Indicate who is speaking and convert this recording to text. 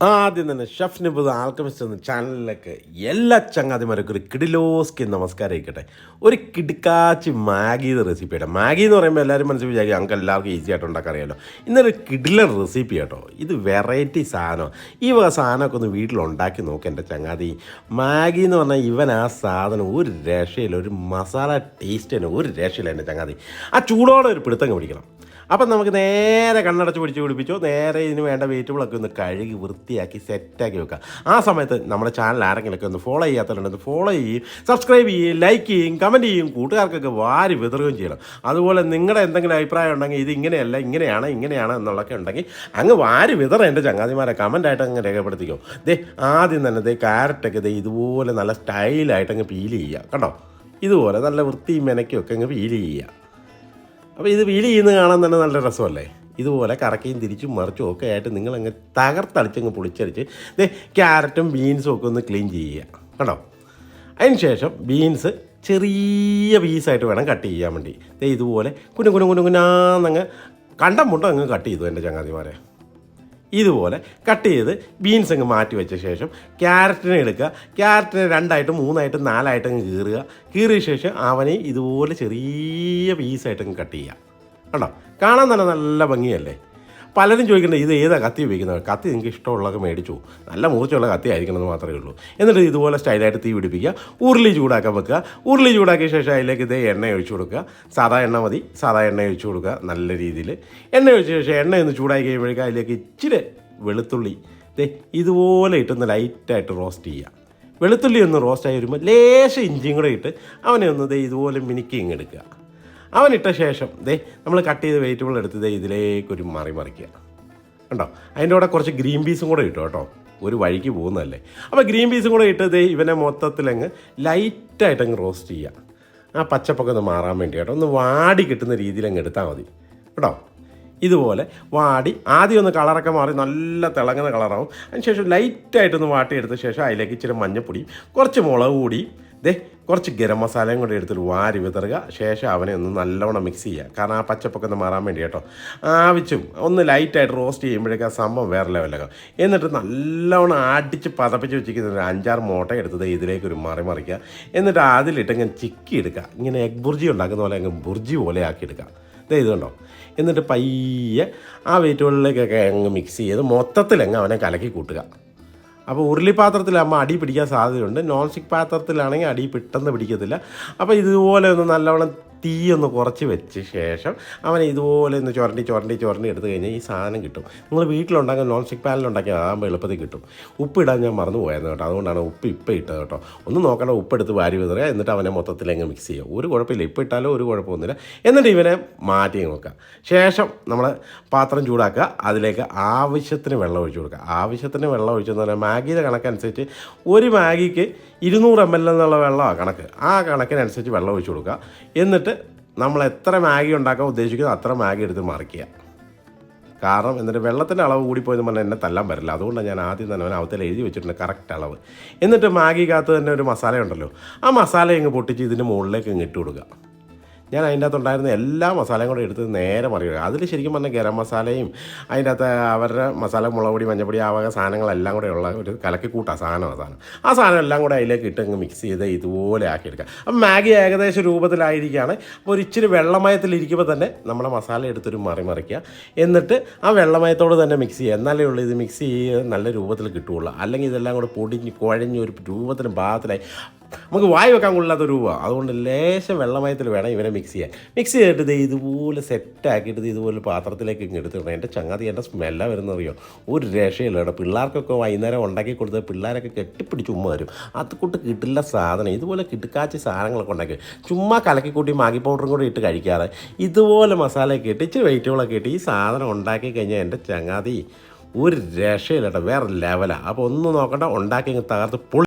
Speaker 1: ആദ്യം തന്നെ chef നിബുദ് alchemist എന്ന ചാനലിലേക്ക് എല്ലാ ചങ്ങാതിമാർക്കും ഒരു കിടിലോസ്കി നമസ്കാരം ആയിക്കട്ടെ ഒരു കിടുക്കാച്ചി മാഗിയുടെ റെസിപ്പിയുടെ മാഗി എന്ന് പറയുമ്പോൾ എല്ലാവരും മനസ്സിൽ വിചാരിക്കും ഞങ്ങൾക്ക് എല്ലാവർക്കും ഈസി ആയിട്ട് ഉണ്ടാക്കാൻ അറിയാലോ ഇന്നൊരു കിഡിലർ റെസിപ്പി കേട്ടോ ഇത് വെറൈറ്റി സാധനമാണ് ഈ വക സാധനമൊക്കെ ഒന്ന് വീട്ടിലുണ്ടാക്കി നോക്ക് എന്റെ ചങ്ങാതി. മാഗി എന്ന് പറഞ്ഞാൽ ഇവൻ ആ സാധനം ഒരു രക്ഷയില്ല ഒരു മസാല ടേസ്റ്റിന് ഒരു രക്ഷയില്ല എന്റെ ചങ്ങാതി. ആ ചൂടോടെ ഒരു പിടുത്തങ്ങ് പിടിക്കണം. അപ്പം നമുക്ക് നേരെ കണ്ണടച്ച് പിടിച്ച് പിടിപ്പിച്ചോ നേരെ ഇതിന് വേണ്ട വെജിറ്റബിളൊക്കെ ഒന്ന് കഴുകി വൃത്തിയാക്കി സെറ്റാക്കി വെക്കുക ആ സമയത്ത് നമ്മുടെ ചാനൽ ആരെങ്കിലുമൊക്കെ ഒന്ന് ഫോളോ ചെയ്യാത്തവരുണ്ടെന്ന് ഫോളോ ചെയ്യും സബ്സ്ക്രൈബ് ചെയ്യും ലൈക്ക് ചെയ്യും കമന്റ് ചെയ്യും കൂട്ടുകാർക്കൊക്കെ വാരി വിതറുകയും ചെയ്യണം. അതുപോലെ നിങ്ങളുടെ എന്തെങ്കിലും അഭിപ്രായം ഉണ്ടെങ്കിൽ ഇത് ഇങ്ങനെയല്ല ഇങ്ങനെയാണ് ഇങ്ങനെയാണ് എന്നുള്ളതൊക്കെ ഉണ്ടെങ്കിൽ അങ്ങ് വാരി വിതറ എന്റെ ചങ്ങാതിമാരെ കമന്റായിട്ട് അങ്ങ് രേഖപ്പെടുത്തിക്കോ. ദേ ആദ്യം തന്നെ ദേ ക്യാരറ്റൊക്കെ ദേ ഇതുപോലെ നല്ല സ്റ്റൈലായിട്ട് അങ്ങ് പീൽ ചെയ്യുക കേട്ടോ ഇതുപോലെ നല്ല വൃത്തിയും മെനക്കും ഒക്കെ അങ്ങ് ഫീൽ ചെയ്യുക. അപ്പോൾ ഇത് ഫീൽ ചെയ്യുന്നത് കാണാൻ തന്നെ നല്ല രസമല്ലേ? ഇതുപോലെ കറക്കയും തിരിച്ചും മറിച്ചും ഒക്കെ ആയിട്ട് നിങ്ങളങ്ങ് തകർത്തളിച്ചങ്ങ് പൊളിച്ചടിച്ച് ഇത് ക്യാരറ്റും ബീൻസും ഒക്കെ ഒന്ന് ക്ലീൻ ചെയ്യുക. കേട്ടോ അതിന് ശേഷം ബീൻസ് ചെറിയ പീസായിട്ട് വേണം കട്ട് ചെയ്യാൻ വേണ്ടി. ദേ ഇതുപോലെ കുനു കുനു കുനു കുനാന്നങ്ങ് കണ്ടം മുട്ടം അങ്ങ് കട്ട് ചെയ്തു എന്റെ ചങ്ങാതിമാരെ. ഇതുപോലെ കട്ട് ചെയ്ത് ബീൻസ് അങ്ങ് മാറ്റി വെച്ച ശേഷം ക്യാരറ്റിനെ എടുക്കുക. ക്യാരറ്റിനെ രണ്ടായിട്ട് മൂന്നായിട്ട് നാലായിട്ട് അങ്ങ് കീറുക. കീറിയ ശേഷം അവനെ ഇതുപോലെ ചെറിയ പീസായിട്ട് അങ്ങ് കട്ട് ചെയ്യുക. കണ്ടോ? കാണാൻ തന്നെ നല്ല ഭംഗിയല്ലേ? പലരും ചോദിക്കുന്നത് ഇത് ഏതാ കത്തി ഉപയോഗിക്കുന്നത്? കത്തി നിങ്ങൾക്ക് ഇഷ്ടമുള്ളതൊക്കെ മേടിച്ചു. നല്ല മൂർച്ചയുള്ള കത്തി ആയിരിക്കണം എന്ന് മാത്രമേ ഉള്ളൂ. എന്നിട്ട് ഇതുപോലെ സ്റ്റൈലായിട്ട് തീ പിടിപ്പിക്കുക ഉരുളി ചൂടാക്കാൻ വെക്കുക. ഉരുളി ചൂടാക്കിയ ശേഷം അതിലേക്ക് ഇതേ എണ്ണ ഒഴിച്ചു കൊടുക്കുക. സാധാ എണ്ണ മതി. സാധാ എണ്ണ ഒഴിച്ചു കൊടുക്കുക നല്ല രീതിയിൽ എണ്ണ ഒഴിച്ച ശേഷം എണ്ണ ഒന്ന് ചൂടാക്കി കഴിയുമ്പോഴേക്കും അതിലേക്ക് ഇച്ചിരി വെളുത്തുള്ളി. ദേ ഇതുപോലെ ഇട്ടൊന്ന് ലൈറ്റായിട്ട് റോസ്റ്റ് ചെയ്യുക. വെളുത്തുള്ളി ഒന്ന് റോസ്റ്റ് ആയി വരുമ്പോൾ ലേശം ഇഞ്ചിയും കൂടെ ഇട്ട് അവനെ ഒന്ന് ദേ ഇതുപോലെ മിനുക്കി ഇങ്ങ് അവനിട്ട ശേഷം ദേ നമ്മൾ കട്ട് ചെയ്ത് വെജിറ്റബിൾ എടുത്ത് ദേ ഇതിലേക്കൊരു മറി മറിക്കുക. കണ്ടോ? അതിന്റെ കൂടെ കുറച്ച് ഗ്രീൻ പീസും കൂടെ ഇട്ടു കേട്ടോ. ഒരു വഴിക്ക് പോകുന്നതല്ലേ. അപ്പോൾ ഗ്രീൻ പീസും കൂടെ ഇട്ട് ദേ ഇവനെ മൊത്തത്തിലങ്ങ് ലൈറ്റായിട്ട് അങ്ങ് റോസ്റ്റ് ചെയ്യുക. ആ പച്ചപ്പൊക്കെ ഒന്ന് മാറാൻ വേണ്ടി കേട്ടോ. ഒന്ന് വാടി കിട്ടുന്ന രീതിയിൽ അങ്ങ് എടുത്താൽ മതി. കേട്ടോ? ഇതുപോലെ വാടി ആദ്യം ഒന്ന് കളറൊക്കെ മാറി നല്ല തിളങ്ങുന്ന കളറാവും അതിനുശേഷം ലൈറ്റായിട്ടൊന്ന് വാട്ടിയെടുത്ത ശേഷം അതിലേക്ക് ഇച്ചിരി മഞ്ഞപ്പൊടിയും കുറച്ച് മുളക് പൊടിയും ദേ കുറച്ച് ഗരം മസാലയും കൂടി എടുത്തിട്ട് വാരി വിതറുക. ശേഷം അവനെ ഒന്ന് നല്ലവണ്ണം മിക്സ് ചെയ്യുക. കാരണം ആ പച്ചപ്പൊക്കെ ഒന്ന് മാറാൻ വേണ്ടി കേട്ടോ. ആവശ്യം. ഒന്ന് ലൈറ്റായിട്ട് റോസ്റ്റ് ചെയ്യുമ്പോഴേക്കും ആ സംഭവം വേറെ ലെവലാകും എന്നിട്ട് നല്ലവണ്ണം അടിച്ച് പതപ്പിച്ച് വെച്ചിരിക്കുന്ന ഒരു അഞ്ചാറ് മുട്ട എടുത്തത് ഇതിലേക്ക് ഒരു മറി മറിക്കുക. എന്നിട്ട് അതിലിട്ട് ഇങ്ങനെ ചിക്കി എടുക്കുക. ഇങ്ങനെ എഗ് ബുർജി ഉണ്ടാക്കുന്ന പോലെ അങ്ങ് ബുർജി പോലെ ആക്കി എടുക്കുക. ദേ ഇതുണ്ടോ എന്നിട്ട് പയ്യെ ആ വെയിറ്റുകളിലേക്കൊക്കെ അങ്ങ് മിക്സ് ചെയ്ത് മൊത്തത്തിൽ അങ്ങ് അവനെ കലക്കി കൂട്ടുക. അപ്പോൾ ഉരുളി പാത്രത്തിലാകുമ്പോൾ അടി പിടിക്കാൻ സാധ്യതയുണ്ട്. നോൺ സ്റ്റിക്ക് പാത്രത്തിലാണെങ്കിൽ അടി പെട്ടെന്ന് പിടിക്കത്തില്ല. അപ്പോൾ ഇതുപോലെ ഒന്ന് നല്ലവണ്ണം തീ ഒന്ന് കുറച്ച് വെച്ച ശേഷം അവനെ ഇതുപോലെ ഒന്ന് ചുരണ്ടി ചുരണ്ടി ചുരണ്ടി എടുത്തു കഴിഞ്ഞാൽ ഈ സാധനം കിട്ടും. നിങ്ങൾ വീട്ടിലുണ്ടാക്കാൻ നോൺ സ്റ്റിക്ക് പാനിലുണ്ടാക്കി അതാകുമ്പോൾ എളുപ്പത്തിൽ കിട്ടും. ഉപ്പ് ഇടാൻ ഞാൻ മറന്നു പോയായിരുന്നു കേട്ടോ. അതുകൊണ്ടാണ് ഉപ്പ് ഇപ്പം ഇട്ടത് കേട്ടോ. ഒന്ന് നോക്കണം ഉപ്പ് എടുത്ത് വാരി വിതറുക എന്നിട്ട് അവനെ മൊത്തത്തിൽ അങ്ങ് മിക്സ് ചെയ്യുക. ഒരു കുഴപ്പമില്ല ഇപ്പം ഇട്ടാലോ ഒരു കുഴപ്പമൊന്നുമില്ല. എന്നിട്ട് ഇവനെ മാറ്റി നോക്കുക ശേഷം നമ്മൾ പാത്രം ചൂടാക്കുക. അതിലേക്ക് ആവശ്യത്തിന് വെള്ളം ഒഴിച്ചു കൊടുക്കുക. ആവശ്യത്തിന് വെള്ളം ഒഴിച്ചെന്ന് പറഞ്ഞാൽ മാഗിയുടെ കണക്കനുസരിച്ച് ഒരു മാഗിക്ക് ഇരുന്നൂറ് എം എൽ എന്നുള്ള വെള്ളമാണ് കണക്ക്. ആ കണക്കിനനുസരിച്ച് വെള്ളം ഒഴിച്ചു കൊടുക്കുക. എന്നിട്ട് നമ്മൾ എത്ര മാഗി ഉണ്ടാക്കാൻ ഉദ്ദേശിക്കുന്നത് അത്ര മാഗി എടുത്ത് മറിക്കുക കാരണം എന്നിട്ട് വെള്ളത്തിന്റെ അളവ് കൂടിപ്പോയെന്ന് പറഞ്ഞാൽ എന്നെ തല്ലാൻ പറ്റില്ല. അതുകൊണ്ടാണ് ഞാൻ ആദ്യം തന്നെ അവത്തിൽ എഴുതി വെച്ചിട്ടുണ്ട് കറക്റ്റ് അളവ്. എന്നിട്ട് മാഗിക്കകത്ത് തന്നെ ഒരു മസാല ഉണ്ടല്ലോ ആ മസാല ഇങ്ങ് പൊട്ടിച്ച് ഇതിന്റെ മുകളിലേക്ക് ഇങ്ങ് ഇട്ട് കൊടുക്കുക. ഞാൻ അതിന്റെ അകത്ത് ഉണ്ടായിരുന്ന എല്ലാ മസാലയും കൂടെ എടുത്ത് നേരെ മറിയുക അതിൽ ശരിക്കും പറഞ്ഞാൽ ഗരം മസാലയും അതിന്റെ അകത്ത് അവരുടെ മസാല മുളക് പൊടി മഞ്ഞപ്പൊടി ആ വക സാധനങ്ങളെല്ലാം കൂടെ ഉള്ള ഒരു കലക്കി കൂട്ടാ സാധനം സാധനം ആ സാധനം എല്ലാം കൂടെ അതിലേക്ക് ഇട്ട് അങ്ങ് മിക്സ് ചെയ്ത് ഇതുപോലെ ആക്കിയെടുക്കുക. അപ്പം മാഗി ഏകദേശം രൂപത്തിലായിരിക്കുകയാണ് അപ്പോൾ ഒരു ഇച്ചിരി വെള്ളമയത്തിലിരിക്കുമ്പോൾ തന്നെ നമ്മുടെ മസാല എടുത്തൊരു മറി മറിക്കുക. എന്നിട്ട് ആ വെള്ളമയത്തോട് തന്നെ മിക്സ് ചെയ്യുക. എന്നാലേ ഉള്ളൂ ഇത് മിക്സ് ചെയ്ത് നല്ല രൂപത്തിൽ കിട്ടുകയുള്ളൂ. അല്ലെങ്കിൽ ഇതെല്ലാം കൂടെ പൊടിഞ്ഞ് കുഴഞ്ഞ് ഒരു രൂപത്തിന് ഭാഗത്തിലായി നമുക്ക് വായി വെക്കാൻ കൊള്ളാത്ത രൂപ അതുകൊണ്ട് ലേശം വെള്ളമയത്തിൽ വേണം ഇവനെ മിക്സ് ചെയ്യാൻ. മിക്സ് ചെയ്തിട്ട് ഇത് ഇതുപോലെ സെറ്റാക്കിയിട്ട് ഇത് ഇതുപോലെ പാത്രത്തിലേക്ക് ഇങ്ങ് എടുത്തിടണം എന്റെ ചങ്ങാതി എന്റെ സ്മെല്ല വരുന്നറിയോ? ഒരു രക്ഷയില്ല കേട്ടോ. പിള്ളേർക്കൊക്കെ വൈകുന്നേരം ഉണ്ടാക്കി കൊടുത്ത് പിള്ളേരൊക്കെ കെട്ടിപ്പിടിച്ച് ഉമ്മ വരും. അത് കൂട്ട് കിട്ടില്ല സാധനം. ഇതുപോലെ കിട്ടുക്കാച്ചി സാധനങ്ങളൊക്കെ ഉണ്ടാക്കി. ചുമ്മാ കലക്കി കൂട്ടി മാഗി പൗഡറും കൂടി ഇട്ട് കഴിക്കാതെ ഇതുപോലെ മസാലയൊക്കെ ഇട്ട് ഇച്ചിരി വെജിറ്റബിളൊക്കെ ഇട്ട് ഈ സാധനം ഉണ്ടാക്കി കഴിഞ്ഞാൽ എന്റെ ചങ്ങാതി ഒരു രക്ഷയില്ല കേട്ടോ. വേറെ ലെവലാണ് അപ്പോൾ ഒന്ന് നോക്കണ്ട. ഉണ്ടാക്കി തകർത്ത് പൊളി